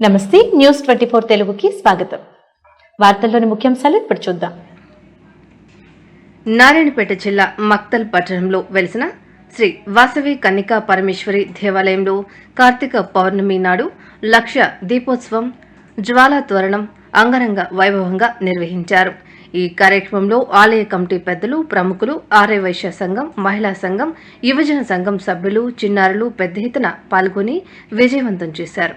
నమస్తే news twenty four తెలుగుకి స్వాగతం. వార్తల్లోని ముఖ్యాంశాలు ఇప్పుడు చూద్దాం. నారాయణపేట జిల్లా మక్తల్ పట్టణంలో వెలిసిన శ్రీ వాసవి కన్నికా పరమేశ్వరి దేవాలయంలో కార్తీక పౌర్ణమి నాడు లక్ష దీపోత్సవం జ్వాలా తోరణం అంగరంగ వైభవంగా నిర్వహించారు. ఈ కార్యక్రమంలో ఆలయ కమిటీ పెద్దలు ప్రముఖులు ఆర్య వైశ్య సంఘం మహిళా సంఘం యువజన సంఘం సభ్యులు చిన్నారులు పెద్ద ఎత్తున పాల్గొని విజయవంతం చేశారు.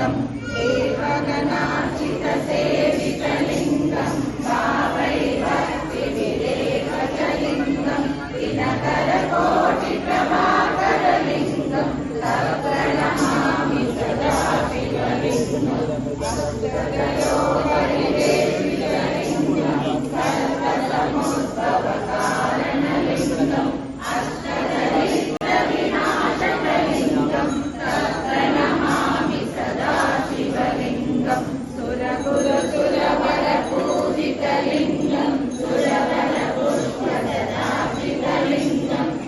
देवगणाचितलिङ्गं देवि देवतलिङ्गं दिनोचितमातलिङ्गं मलिङ्गम्